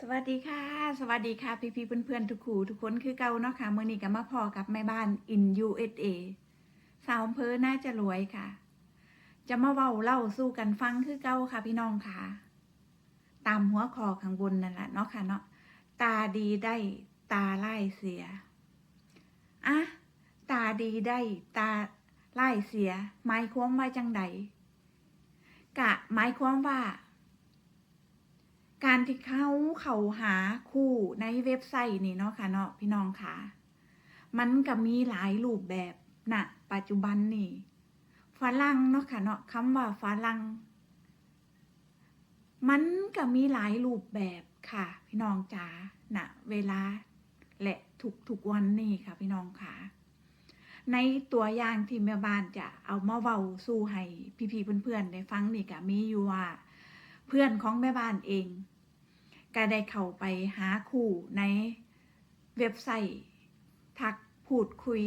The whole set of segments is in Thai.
สวัสดีค่ะ สวัสดีค่ะ พี่พี่ๆเพื่อนๆทุกคู่ทุกคนคือเก่าเนาะค่ะเมื่อนี้ก็มาพอกับแม่บ้าน in USA สาวอำเภอน่าจะรวยค่ะ จะมาเว้าเล่าสู้กันฟังคือเก่าค่ะ พี่น้องค่ะ ตามหัวคอข้างบนนั่นแหละเนาะค่ะเนาะตาดีได้ตาไล่เสียอะตาดีได้ตาไล่เสียหมายความว่าจังใดกะหมายความว่า การที่เขาเขาหาคู่ในเว็บไซต์นี่เนาะค่ะเนาะพี่น้องค่ะมันก็มีหลายรูปแบบนะปัจจุบันนี่ฝรั่งเนาะค่ะเนาะคำว่าฝรั่งมันก็มีหลายรูปแบบค่ะ พี่น้องจ๋าณเวลาและทุกทุกๆวันนี่ค่ะ พี่น้องค่ะ ในตัวอย่างที่แม่บ้านจะเอามาเว้าสู่ให้พี่ๆเพื่อนๆได้ฟังนี่ก็มีอยู่ว่า เพื่อนของแม่บ้านเองก็ได้เข้าไปหาคู่ในเว็บไซต์ ทักพูดคุย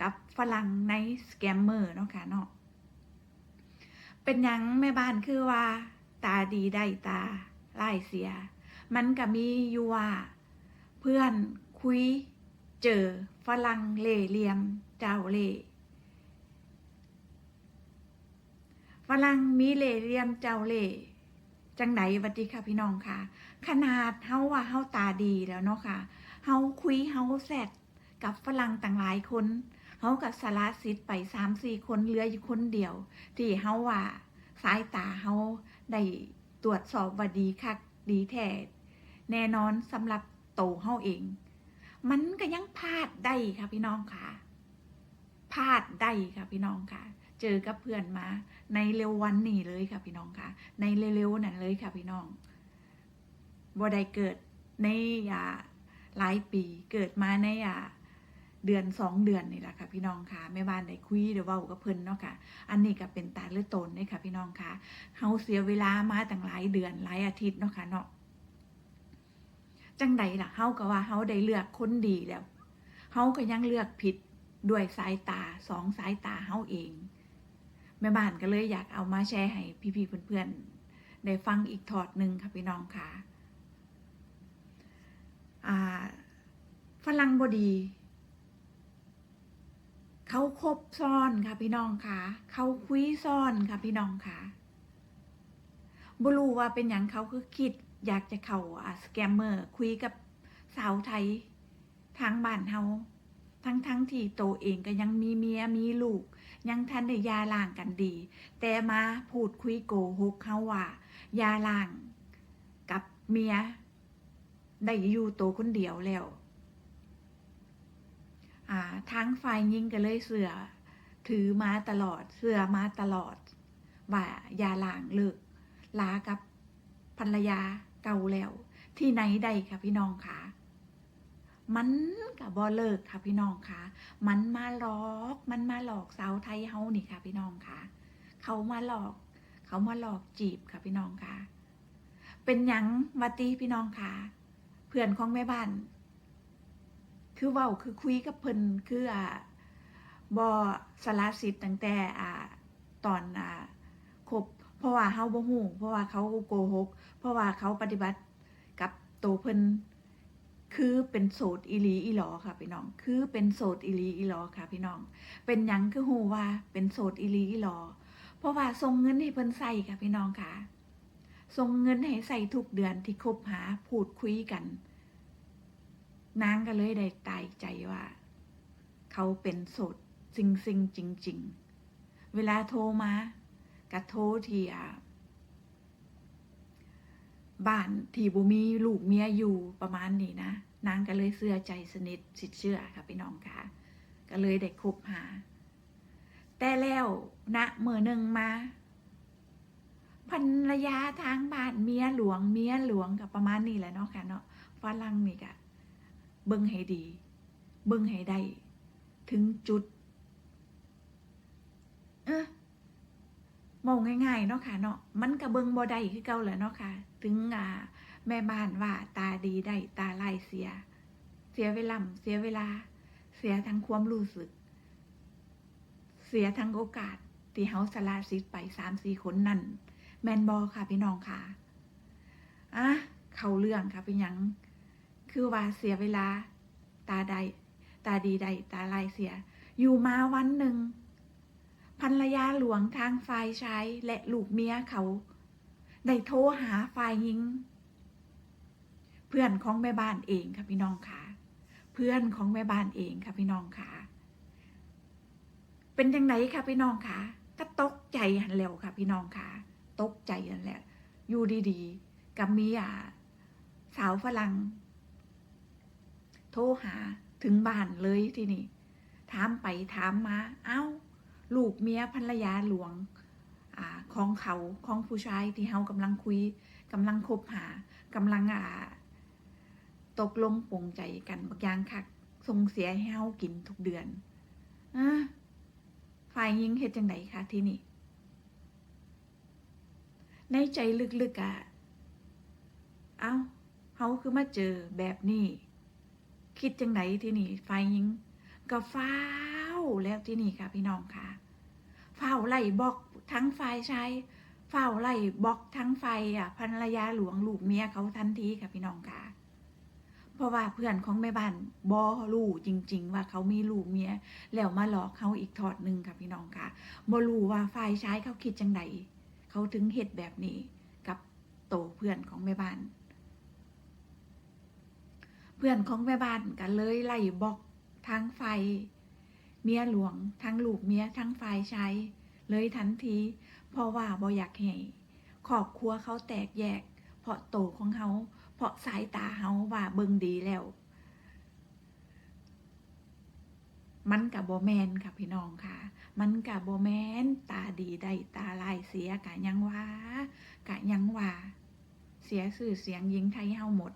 กับฝรั่งในสแกมเมอร์เนาะค่ะเนาะเป็นยังแม่บ้านคือว่า ตาดีได้ตาไล่เสีย มันก็มีอยู่ว่า เพื่อนคุยเจอฝรั่งเล่เหลี่ยมเจ้าเล่ฝรั่งมีเล่เหลี่ยมเจ้าเล่ จังไหนวัดดีค่ะพี่น้องค่ะ ขนาดเฮาว่าเฮาตาดีแล้วเนาะค่ะเฮาคุยเฮาแซดกับฝรั่งต่างหลายคนเฮากับสารสิทธิ์ไปสามสี่คนเหลืออยู่คนเดียว ที่เฮาว่าสายตาเฮาได้ตรวจสอบว่าดีคักดีแท้แน่นอนสำหรับโตเฮาเอง มันก็ยังพลาดได้ค่ะพี่น้องค่ะพลาดได้ค่ะพี่น้องค่ะ เจอกับเพื่อนมา ในเร็ววันนี้เลยค่ะพี่น้องค่ะ ในเร็วๆนั่นเลยค่ะพี่น้องบ่ได้เกิดในอ่าหลายปีเกิดมาในอ่าเดือนสองเดือนนี่แหละค่ะพี่น้องค่ะแม่บ้านได้คุยเดี๋ยวว้ากับเพิ่นเนาะค่ะ อันนี้ก็เป็นตาเลือดตนเลยค่ะ พี่น้องค่ะเฮาเสียเวลามาตั้งหลายเดือนหลายอาทิตย์เนาะค่ะเนาะจังใดล่ะเฮาก็ว่าเฮาได้เลือกคนดีแล้วเฮาก็ยังเลือกผิดด้วยสายตาสองสายตาเฮาเอง ม่บ้านก็เลยอยากเอามาแชร์ให้พี่ๆเพื่อนๆได้ฟังอีกถอดหนึ่งค่ะพี่น้องค่ะฝรั่งบดี เขาคบซ่อนค่ะพี่น้องค่ะ เขาคุยซ่อนค่ะพี่น้องค่ะบรูว่าเป็นอย่างเขาคือคิดอยากจะเขาอ่าสแกมเมอร์คุยกับสาวไทยทางบ้านเฮา ทั้งทั้งๆที่โตวเองก็ยังมีเมียมีลูก ยังทันได้ยาล่างกันดี แต่มาพูดคุยโกหกเขาว่ายาล่างกับเมียได้อยู่โตวคนเดียวแล้วอ่าทางฝ่ายยิงก็เลยเสือถือมาตลอดเสือมาตลอด ว่ายาล่างเลิกลากับภรรยาเก่าแล้ว ที่ไหนใดค่ะพี่น้องค่ะ มันกับบอเลิกค่ะพี่น้องค่ะ มันมาหลอก มันมาหลอกสาวไทยเฮานี่ค่ะ พี่น้องค่ะ เขามาหลอก เขามาหลอกจีบค่ะพี่น้องค่ะ เป็นหยังวัตีพี่น้องค่ะ เพื่อนของแม่บ้าน คือเว้าคือคุยกับเพิ่นคืออ่าบอสารสิทธิ์ตั้งแต่อ่าตอนอ่าคบเพราะว่าเฮาบ่ฮู้เพราะว่าเขาโกหก เพราะว่าเขาปฏิบัติกับโตเพิ่น คือเป็นโสดอีลีอีหลอค่ะ พี่น้อง คือเป็นโสดอีลีอีหลอค่ะ พี่น้อง เป็นยังคือฮู้ว่าเป็นโสดอีลีอีหลอ เพราะว่าส่งเงินให้เพิ่นใส่ค่ะ พี่น้องค่ะส่งเงินให้ใส่ทุกเดือนที่คบหาพูดคุยกันนางก็เลยได้ตายใจว่า เขาเป็นโสดจริงจริงจริง ๆ เวลาโทรมาก็โทรที่อ่าบ้านที่บุมีลูกเมียอยู่ประมาณนี้นะ นางก็เลยเสื้อใจสนิทสิทธิเชื่อค่ะพี่น้องค่ะ ก็เลยได้คบหา แต่แล้วณเมื่อหนึ่งมาภรรยาทางบ้านเมียหลวงเมียหลวงกับประมาณนี้แหละเนาะค่ะเนาะฝรั่งนี่กะเบิ่งให้ดี เบิ่งให้ได้ ถึงจุด เออมองง่ายๆเนาะค่ะเนาะมันกระเบิงบ่ได้คือเก่าแหละเนาะค่ะ ถึงอ่า แม่บ้านว่าตาดีได้ตาลายเสีย เสียเวลาเสียเวลา เสียทั้งความรู้สึก เสียทั้งโอกาสที่เฮาสละสิทธิ์ไปสามสี่คนนั่น แมนบอค่ะพี่น้องค่ะอะเข้าเรื่องค่ะเป็นหยังคือว่าเสียเวลา ตาใด ตาดีใด ตาลายเสีย อยู่มาวันหนึ่งภรรยาหลวงทางฝ่ายชายและลูกเมียเขา ได้โทรหาฝ่ายหญิง พื่อนของแม่บ้านเองค่ะพี่น้องค่ะ เพื่อนของแม่บ้านเองค่ะพี่น้องค่ะ เป็นยังไงค่ะพี่น้องค่ะก็ตกใจหันแล้วค่ะ พี่น้องค่ะ ตกใจนั่นแหละอยู่ดีๆกับมีอ่าสาวฝรั่งโทรหาถึงบ้านเลยที่นี่ ถามไปถามมา เอ้า ลูกเมียภรรยาหลวงอของเขาของผู้ชายที่เฮากำลังคุยกำลังคบหากำลังอ่า ตกลงปงใจกันบางอย่างคักส่งเสียให้เฮากินทุกเดือนอะฝ่ายหญิงเฮ็ดจังไดคะที่นี่ ในใจลึกๆอะ่ะ เอ้าเฮาคือมาเจอแบบนี้ คิดจังไดที่นี่ฝ่ายหญิงก็ฟ้าวแล้วที่นี่ค่ะ พี่น้องค่ะฟ้าไล่บอกทั้งฝ่ายชายฟ้าไล่บอกทั้งฝ่ายอะภรรยาหลวงลูกเมียเขาทันทีค่ะพี่น้องค่ะ เพราะว่าเพื่อนของแม่บ้านบอรู้จริง ๆ ว่าเขามีลูกเมียแล้วมาหลอกเขาอีกทอดหนึ่งค่ะพี่น้องค่ะบ่รู้ว่าฝ่ายชายเขาคิดจังไดเขาถึงเฮ็ดแบบนี้กับโตเพื่อนของแม่บ้าน เพื่อนของแม่บ้านกันเลยไล่บอกทางไฟ เมียหลวงทั้งลูกเมียทั้งฝ่ายชายเลยทันที เพราะว่าบ่อยากให้ครอบครัวเขาแตกแยก เพราะโตของเขา เพราะสายตาเฮาว่าเบิ่งดีแล้ว มันกับโบแมนค่ะพี่น้องค่ะ มันกับโบแมนตาดีได้ตาลายเสียกะยังว่ากะยังว่า เสียสื่อเสียงยิงไทยเฮาหมด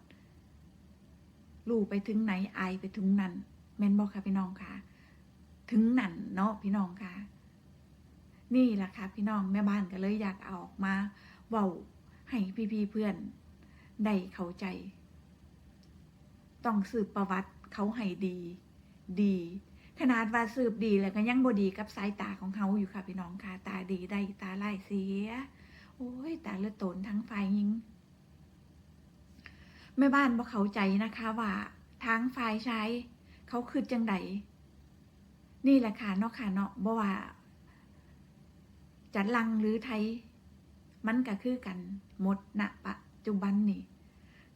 ลู่ไปถึงไหนไอไปถึงนั้นแมนบอกค่ะพี่น้องค่ะ ถึงนั่นเนาะพี่น้องค่ะ นี่แหละค่ะพี่น้องแม่บ้านก็เลยอยากเอาออกมาเว้าให้พี่ๆเพื่อน ได้เข้าใจ ต้องสืบประวัติเขาให้ดี ดี ขนาดว่าสืบดีแล้วก็ยังบดีกับสายตาของเขาอยู่ค่ะพี่น้องค่ะ ตาดีได้ตาไล่เสีย โอ้ย ตาเลือดตนทั้งฝ่ายหญิงแม่บ้านบ่เข้าใจนะคะว่าทางฝ่ายชายเขาคือจังไดนี่แหละค่ะเนาะค่ะเนาะบ่ว่าจัดลังหรือไทย มันก็คือกันหมดณปัจ จุบันนี่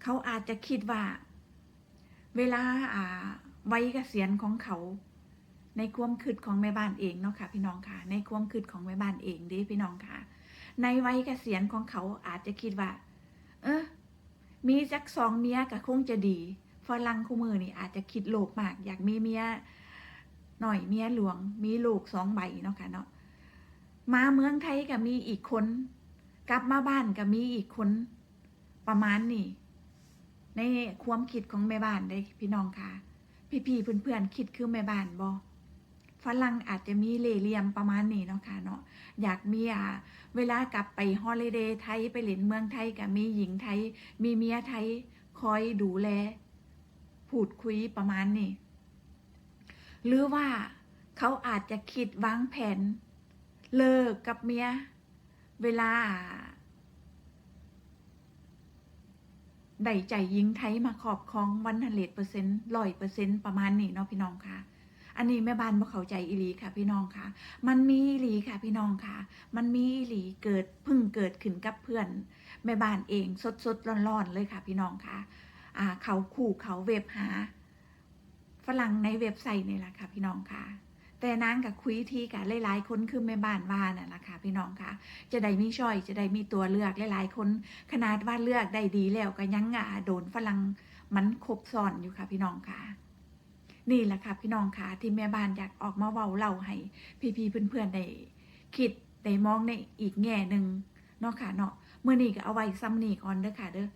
เขาอาจจะคิดว่า เวลาอ่าวัยเกษียณของเขา ในความคิดของแม่บ้านเองเนาะค่ะ พี่น้องค่ะ ในความคิดของแม่บ้านเองดิพี่น้องค่ะ ในวัยเกษียณของเขาอาจจะคิดว่า เออมีสักสองเมียก็คงจะดีฝรั่งคู่มือนี่อาจจะคิดโลภมาก อยากมีเมียหน่อยเมียหลวง มีลูกสองใบเนาะค่ะเนาะมาเมืองไทยก็มีอีกคน กลับมาบ้านก็มีอีกคน ประมาณนี้ในความคิดของแม่บ้านได้พี่น้องค่ะ พี่ๆเพื่อนๆคิดคือแม่บ้านบอฝรั่งอาจจะมีเล่เหลี่ยมประมาณนี้เนาะค่ะเนาะอยากมีอ่าเวลากลับไปฮอลิเดย์ไทยไปเล่นเมืองไทยกับมีหญิงไทย มีเมียไทยคอยดูแลพูดคุยประมาณนี้หรือว่าเขาอาจจะคิดวางแผน เลิกกับเมีย เวลา ได้ใจยิงไทยมาขอบคองวันฮันเลดเปอร์เซ็นต์ร้อยเปอร์เซ็นต์ประมาณนี้เนาะพี่น้องค่ะ อันนี้แม่บ้านบ่เข้าใจอีหลีค่ะ พี่น้องค่ะ มันมีอีหลีค่ะ พี่น้องค่ะ มันมีอีหลีเกิดพิ่งเกิดขึ้นกับเพื่อน แม่บ้านเองสดสดร้อนร้อนๆเลยค่ะ พี่น้องค่ะ อ่า เขาขู่เขาเว็บหา ฝรั่งในเว็บไซต์นี่แหละค่ะ พี่น้องค่ะ แต่นางกับคุยทีกับหลายๆคนคือแม่บ้านว่าน่ะล่ะค่ะพี่น้องค่ะ จะได้มีช้อยจะได้มีตัวเลือกหลายๆคนขนาดว่าเลือกได้ดีแล้วก็ยังอะโดนฝรั่งมันคบซ้อนอยู่ค่ะพี่น้องค่ะ นี่แหละค่ะพี่น้องค่ะที่แม่บ้านอยากออกมาเว้าเล่าให้ พี่ๆเพื่อนๆได้คิดได้มองในอีกแง่หนึ่งเนาะค่ะเนาะเมื่อนี้ก็เอาไว้ซ้ำนี่ก่อนเด้อค่ะเด้อ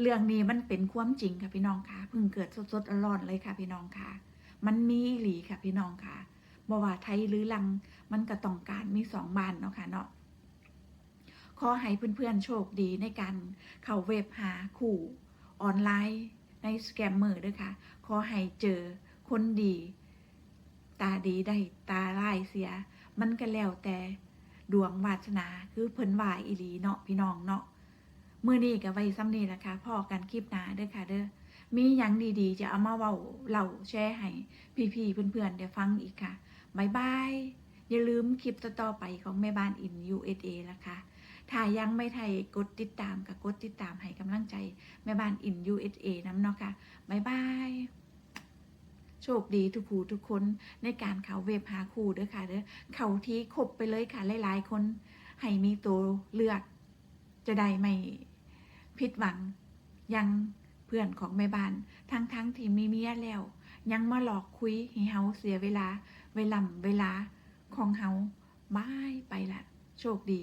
เรื่องนี้มันเป็นความจริงค่ะพี่น้องค่ะเพิ่งเกิดสดๆร้อนเลยค่ะพี่น้องค่ะ มันมีอีหลีค่ะพี่น้องค่ะ บว่าไทยหรือลังมันก็ต้องการมีสองบานเนาะค่ะเนาะขอให้เพื่อนๆโชคดีในการเข้าเว็บหาคู่ออนไลน์ในสแกมเมอร์ด้วยค่ะ ขอให้เจอคนดี ตาดีได้ตาร้ายเสีย มันก็แล้วแต่ดวงวาสนาคือเพิ่นว่าอีหลีเนาะพี่น้องเนาะมื้อนี้ก็ไว้ซ้ำนี้ล่ะค่ะพอกันคลิปหน้าเด้อค่ะเด้อมีหยังดีๆ จะเอามาเว้าเล่าแชร์ให้พี่ๆเพื่อนๆได้ฟังอีกค่ะ บายบาย อย่าลืมคลิปต่อๆไปของแม่บ้านอิน USA ล่ะค่ะถ้ายังไม่ไทยกดติดตามกับกดติดตามให้กำลังใจ แม่บ้านอิน USA น้ำเนาะค่ะบายบายโชคดีทุกผู้ทุกคนในการเขาเว็บหาคู่เด้อค่ะเด้อเขาที่คบไปเลยค่ะหลายๆ คน ให้มีตัวเลือก จะได้ไม่ผิดหวัง ยังเพื่อนของแม่บ้าน ทั้งๆทที่มีเมียแล้ว ยังมาหลอกคุยให้เฮาเสียเวลา เวลาเวลาของเฮาบายไปละโชคดี